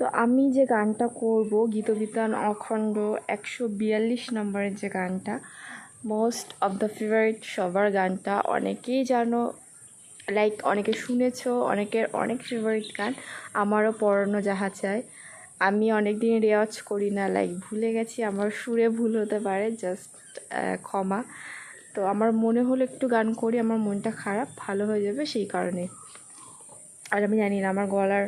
তো আমি যে গানটা করব, গীতবিতান অখণ্ড একশো বিয়াল্লিশ নম্বরের যে গানটা মোস্ট অফ দ্য ফেভারিট সবার গানটা। অনেকেই জানো লাইক অনেকে শুনেছো, অনেকের অনেক ফেভারিট গান, আমারও পড়ানো যাহা চাই। আমি অনেক দিন রেওয়াজ করি না লাইক ভুলে গেছি, আমার সুরে ভুল হতে পারে জাস্ট ক্ষমা। তো আমার মনে হলো একটু গান করি, আমার মনটা খারাপ, ভালো হয়ে যাবে সেই কারণে। আর আমি জানি না, আমার গলার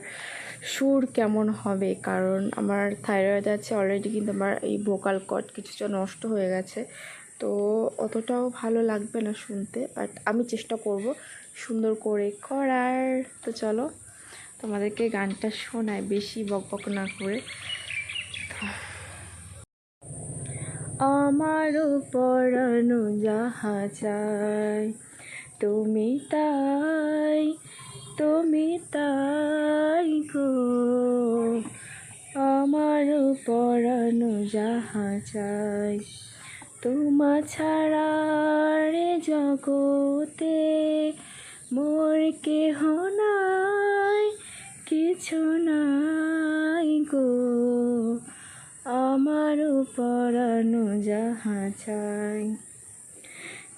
সুর কেমন হবে? কারণ আমার থাইরয়েড আছে অলরেডি কিন্তু আমার এই ভোকাল কট কিছুটা নষ্ট হয়ে গেছে। তো অতটাও ভালো লাগবে না শুনতে বাট আমি চেষ্টা করব সুন্দর করে করার। তো চলো, তোমাদেরকে গানটা শোনায় বেশি বক বক না করে। আমারও পরানো যাহা চাই তুমি তাই তুমি তাই গো। আমার পরানো যাহা চাই, তোমা ছাড়া রে জগতে মোর কেহ নাই, কিছু নাই গো। আমার পরানো যাহা চাই,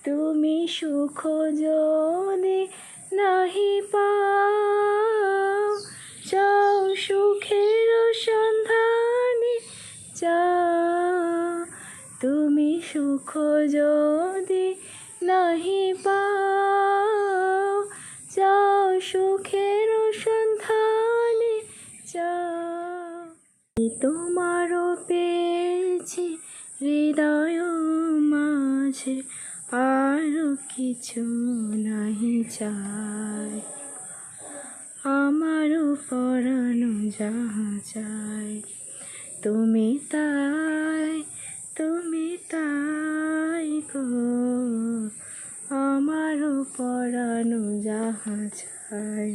তুমি সুখ যদি নাহি পাও। যাও সুখের সন্ধানে যা তুমি সুখ যদি কিছু নাহি চাই। আমারও পরানো যাহা চাই, তুমি তাই তুমি তাই গো। আমারও পরানো যাহা চাই,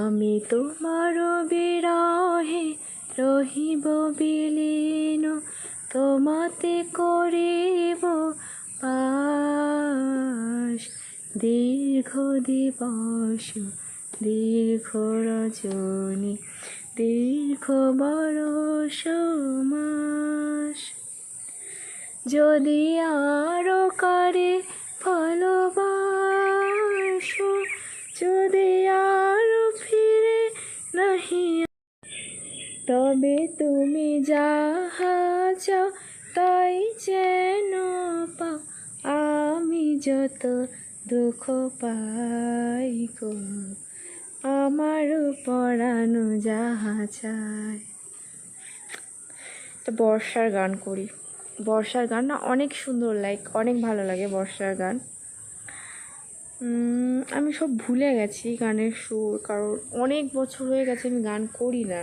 আমি তোমার বিরহে রহিব বিলীন, তোমাতে করিব পাশ দীর্ঘ দিবস, দীর্ঘ রজনী, দীর্ঘ বরষ মাস যদি আরও কারে ভালোবাসো, যদি আরও ফিরে নাহি। তবে তুমি যাহা চাও, তাই যেন পাও। যত দুঃখ পাই গো আমারও পড়ানো যাহা চায় তো বর্ষার গান করি। বর্ষার গান না অনেক সুন্দর লাইক অনেক ভালো লাগে বর্ষার গান। আমি সব ভুলে গেছি গানের সুর, কারণ অনেক বছর হয়ে গেছে আমি গান করি না।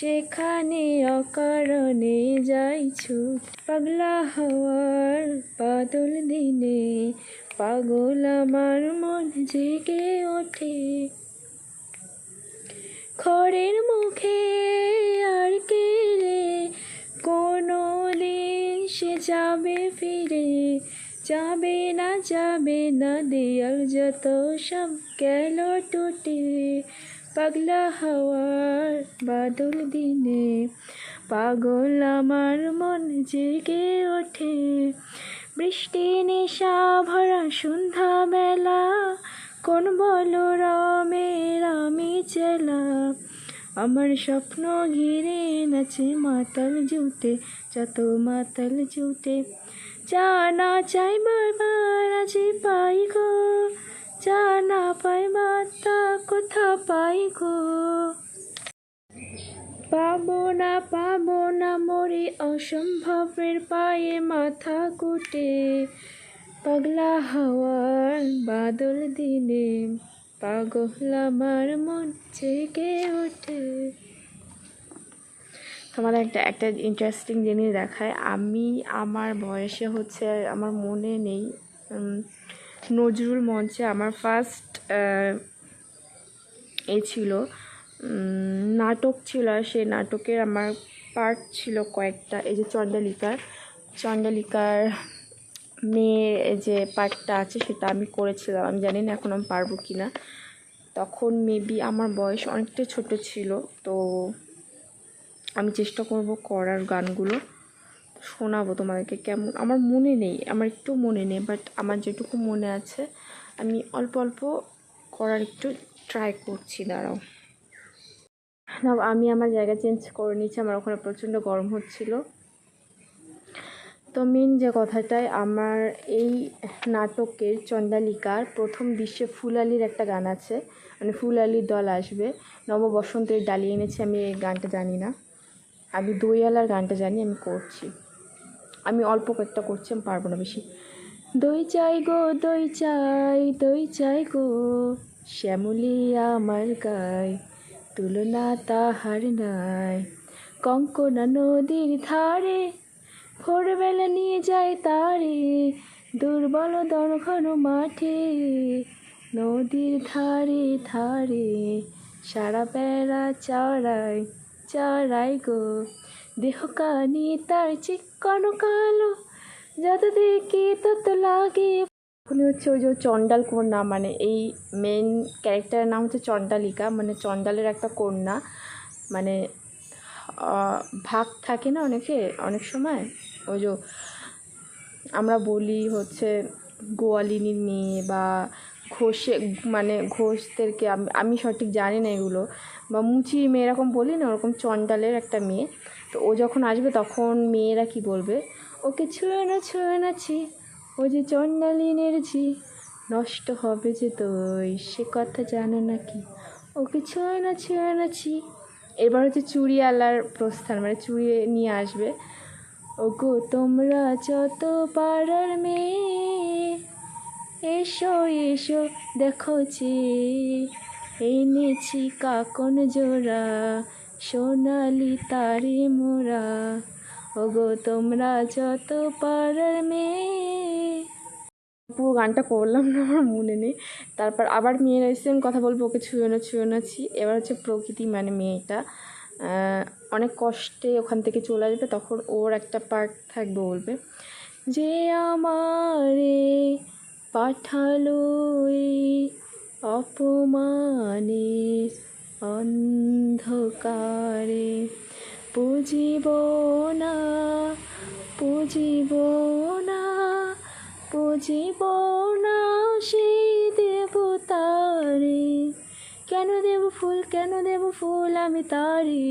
সেখানে অকারণে যাইছু পাগলা হওয়ার বাদল দিনে পাগল আমার মন জেগে ওঠে। খড়ের মুখে আর কে রে? কোনো দিন সে যাবে ফিরে। যাবে না যাবে না, দেয়াল যত সব গেল টুটে। পাগলা হাওয়ার বাদল দিনে, পাগল আমার মন জেগে ওঠে। বৃষ্টি নেশা ভরা সন্ধ্যা বেলা, কোন বলো রমের আমি চেলা। আমার স্বপ্ন ঘিরে নাচে মাতাল জুটে, যত মাতাল জুটে। জানা চাই বারবার আজি পাই গো জানা পাই মাতা, কোথা পাই গো। পাবো না পাবো না মরে অসম্ভবের পায়ে মাথা কুটে। পাগলা হাওয়ার বাদল দিনে পাগল আমার মন জেগে ওঠে। তোমাদের একটা একটা ইন্টারেস্টিং জিনিস দেখায়। আমি, আমার বয়সে হচ্ছে, আমার মনে নেই নজরুল মঞ্চে আমার ফার্স্ট এ ছিল। নাটক ছিল আর সেই নাটকের আমার পার্ট ছিল কয়েকটা। এই যে চণ্ডালিকার চণ্ডালিকার মেয়ের যে পার্টটা আছে সেটা আমি করেছিলাম। আমি জানি না এখন আমি পারব কি না তখন মেবি আমার বয়স অনেকটাই ছোট ছিল, তো আমি চেষ্টা করব করার গানগুলো। শোনাবো তোমাদেরকে কেমন, আমার মনে নেই, আমার একটু মনে নেই বাট আমার যেটুকু মনে আছে, আমি অল্প অল্প করার একটু ট্রাই করছি, দাঁড়াও। না আমি আমার জায়গা চেঞ্জ করে নিচ্ছি, আমার ওখানে প্রচণ্ড গরম হচ্ছিল। তো মেন যে কথাটায় আমার এই নাটকের চণ্ডালিকার প্রথম দৃশ্যে ফুলালির একটা গান আছে মানে ফুলালির দল আসবে, নববসন্তের ডালিয়ে এনেছে, আমি এই গানটা জানি না। আমি দইয়ালার গানটা জানি, আমি করছি। আমি অল্প কয়েকটা করছি, আমি পারব না বেশি। দই চাই গো, দই চাই দই চাই গো, শ্যামলি আমার গায়, তুলনা তাহার নাই। কঙ্কনা নদীর ধারে, ভোরবেলা নিয়ে যায় তারে, দুর্বল দরঘন মাঠে, নদীর ধারে ধারে, সারা বেড়া চড়াই চড়াই গো। দেহ কানি তার চিকন কালো। যত দেখি তত লাগে। উনি হচ্ছে ওই যে চণ্ডাল কন্যা মানে এই মেন ক্যারেক্টারের নাম হচ্ছে চণ্ডালিকা মানে চণ্ডালের একটা কন্যা। মানে ভাগ থাকে না অনেকে, অনেক সময়? ওই যে আমরা বলি হচ্ছে গোয়ালিনীর মেয়ে বা ঘোষে মানে ঘোষদেরকে, আমি আমি সঠিক জানি না এগুলো। বা মুচি মেয়ে এরকম বলি না, ওরকম চণ্ডালের একটা মেয়ে। তো ও যখন আসবে তখন মেয়েরা কি বলবে? ওকে ছুঁয়ে না, ছুঁয়ে নাছি ও যে চণ্ডালিনের ঝি, নষ্ট হবে যে দই, সে কথা জানো নাকি ওকে ছুঁয়ে না, ছুঁয়ে নাছি এবার হচ্ছে চুড়িয়ালার প্রস্থান মানে চুড়ি নিয়ে আসবে। ওগো, তোমরা যত পাড়ার মেয়ে, এসো এসো, দেখো যে এনেছি কাকন জোড়া সোনালি তারে মোরা, ওগো তোমরা যত পাড়ার মেয়ে। পুরো গানটা করলাম না, আমার মনে নেই। তারপর আবার মেয়েরা এসে আমি কথা বলব, ওকে ছুঁয়ে না ছুঁয়ে নাছি এবার হচ্ছে প্রকৃতি মানে মেয়েটা। অনেক কষ্টে ওখান থেকে চলে আসবে, তখন ওর একটা পার্ট থাকবে বলবে। যে আমারে পাঠালো এই অপমানে অন্ধকারে পুজিব না পুজিব না পুজিব না সেই দেবতারে। কেন দেব ফুল, কেন দেব ফুল আমি তারে?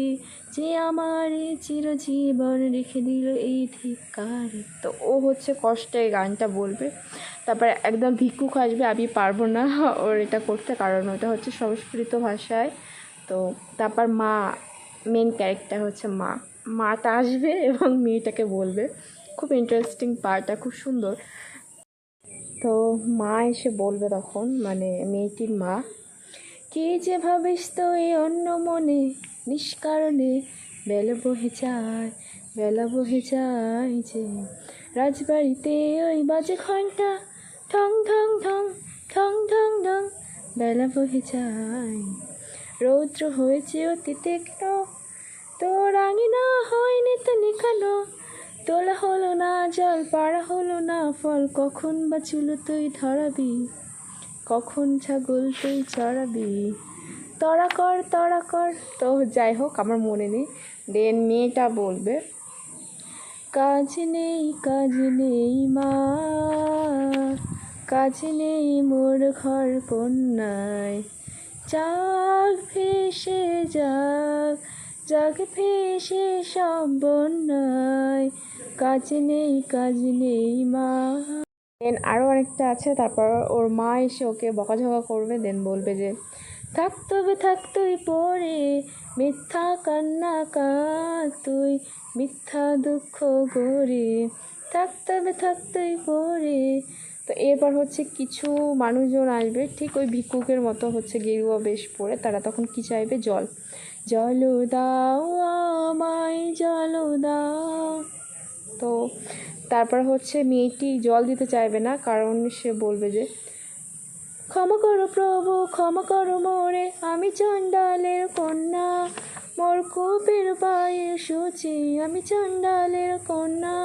যে আমার চিরজীবন রেখে দিল এই ধিকারে তো ও হচ্ছে কষ্টে গানটা বলবে। তারপরে একদম ভিক্ষুক আসবে, আমি পারব না ওর এটা করতে, কারণ ওটা হচ্ছে সংস্কৃত ভাষায়। তো তারপর মা মেন ক্যারেক্টার হচ্ছে মা। মাটা আসবে এবং মেয়েটাকে বলবে। খুব ইন্টারেস্টিং পার্টটা খুব সুন্দর। তো মা এসে বলবে তখন মানে মেয়েটির মা, কে যে ভাবিস তো এই অন্য মনে, নিষ্কারণে? বেলা বহে যায়, বেলা বহে যায় যে। রাজবাড়িতে ওই বাজে ঘণ্টা ঠং ঠং ঠং ঠং ঠং ঠং বেলা বহে যায়। রৌদ্র হয়েছে অতি তীক্ষ্ণ তোর আঙিনা হয়নি তো নিকানো তোলা হলো না জল, পাড়া হলো না ফল, কখন বা চুলো তুই ধরাবি? কখন ছাগল তুই চড়াবি? তড়া কর তড়া কর। তো যাই হোক, আমার মনে নেই। দেন মেয়েটা বলবে, কাজ নেই কাজ নেই মা, কাজ নেই মোর ঘর কন্যায়। যাক ভেসে যাক যাক ভেসে সব বন্যায় কাজ নেই কাজ নেই মা। দেন আরও অনেকটা আছে, তারপর ওর মা এসে ওকে বকাঝকা করবে, দেন বলবে যে, থাক তবে, থাক তুই পড়ে মিথ্যা কান্না কাঁদ তুই, মিথ্যা দুঃখ গড়ে। থাক তবে, থাক তুই পড়ে তো এরপর হচ্ছে কিছু মানুষজন আসবে, ঠিক ওই ভিক্ষুকের মতো হচ্ছে গেরুয়া বেশ পরে, তারা তখন কি চাইবে? জল। জল দাও আমায়, জল দাও। তো তারপর হচ্ছে মেয়েটি জল দিতে চাইবে না, কারণ সে বলবে যে, ক্ষমা করো প্রভু, ক্ষমা করো মোরে, আমি চণ্ডালের কন্যা, মোর কোপের পায়ে সূচি আমি চণ্ডালের কন্যা।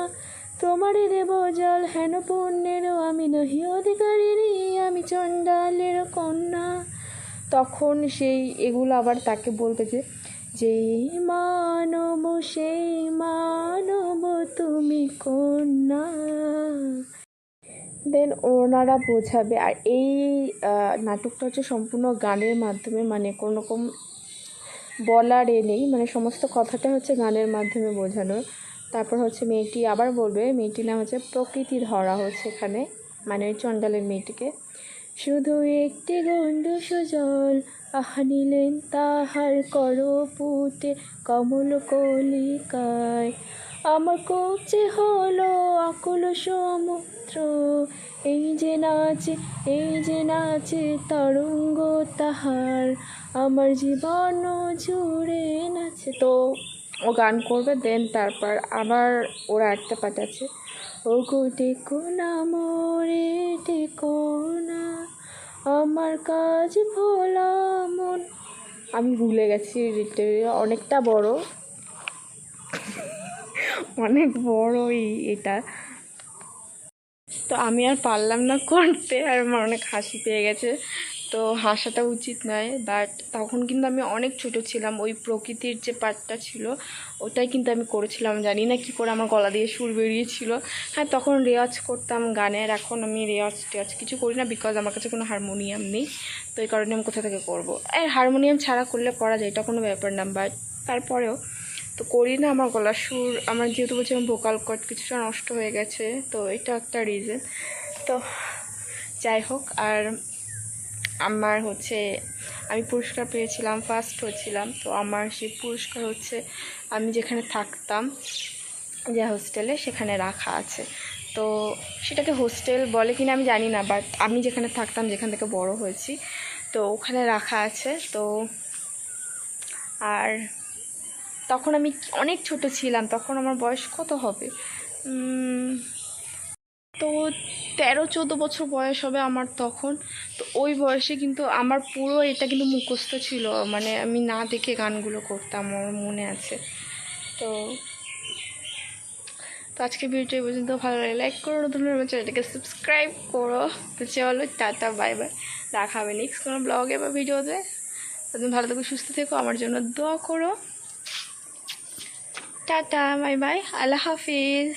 তোমারে দেব জল, হেন পুণ্যেরও আমি নহি অধিকারিণী, আমি চণ্ডালের কন্যা। তখন সেই, এগুলো আবার তাকে বলবে যে, যেই মানব, সেই মানব তুমি কন্যা। দেন ওনারা বোঝাবে, আর এই নাটকটা হচ্ছে সম্পূর্ণ গানের মাধ্যমে মানে কোনো রকম বলার এ নেই মানে সমস্ত কথাটা হচ্ছে গানের মাধ্যমে বোঝানো তারপর হচ্ছে মেয়েটি আবার বলবে, মেয়েটির নাম হচ্ছে প্রকৃতি ধরা হচ্ছে এখানে মানে ওই চণ্ডালের মেয়েটিকে। শুধু একটি গন্ধ সজল, আহা নিলেন তাহার কর পুটে কমল কলিকায়। আমার কবচে হলো আকুল সমুদ্র, এই যে নাচে, এই যে নাচে তরঙ্গ তাহার। আমার জীবন জুড়ে নাচে তো ও গান করবে দেন তারপর আবার ওরা একটা পাঠ আছে। ও গো টেকো না মোরে টেকো না, আমার কাজ ভোলা মন। আমি ভুলে গেছি অনেকটা বড়। অনেক বড় এটা। তো আমি আর পারলাম না করতে, আর আমার অনেক হাসি পেয়ে গেছে। তো হাসাটা উচিত নয় বাট তখন কিন্তু আমি অনেক ছোট ছিলাম। ওই প্রকৃতির যে পার্টটা ছিল, ওটাই কিন্তু আমি করেছিলাম। জানি না কী করে আমার গলা দিয়ে সুর বেরিয়েছিল। হ্যাঁ তখন রেওয়াজ করতাম গানের। এখন আমি রেওয়াজ টেওয়াজ কিছু করি না বিকজ আমার কাছে কোনো হারমোনিয়াম নেই। তো এই কারণে আমি কোথা থেকে করব? আর হারমোনিয়াম ছাড়া করলে করা যায়, এটা কোনো ব্যাপার না। বাট তারপরেও তো করি না আমার গলার সুর। আমার যেহেতু বলছিলাম ভোকাল কট কিছুটা নষ্ট হয়ে গেছে, তো এটা একটা রিজন তো যাই হোক, আর আমার হচ্ছে, আমি পুরস্কার পেয়েছিলাম ফার্স্ট হচ্ছিলাম তো আমার সেই পুরস্কার হচ্ছে, আমি যেখানে থাকতাম, যে হোস্টেলে সেখানে রাখা আছে। তো সেটাকে হোস্টেল বলে কিনা আমি জানি না বাট আমি যেখানে থাকতাম, যেখান থেকে বড় হয়েছি, তো ওখানে রাখা আছে। তো আর তখন আমি অনেক ছোট ছিলাম, তখন আমার বয়স কত হবে? তো তেরো, চোদ্দ বছর বয়স হবে আমার তখন। তো ওই বয়সে কিন্তু আমার পুরো এটা কিন্তু মুখস্থ ছিল। মানে আমি না দেখে গানগুলো করতাম, আমার মনে আছে। তো তো আজকে ভিডিওটা এই পর্যন্ত। ভালো লাগে লাইক করো, নতুন চ্যানেলটাকে সাবস্ক্রাইব করো। তো চলো, টাটা বাই বাই দেখা হবে নেক্সট কোনো ব্লগে বা ভিডিওতে তুমি ভালো থেকো, সুস্থ থেকো, আমার জন্য দোয়া করো। টাটা বাই বাই আল্লাহ হাফিজ।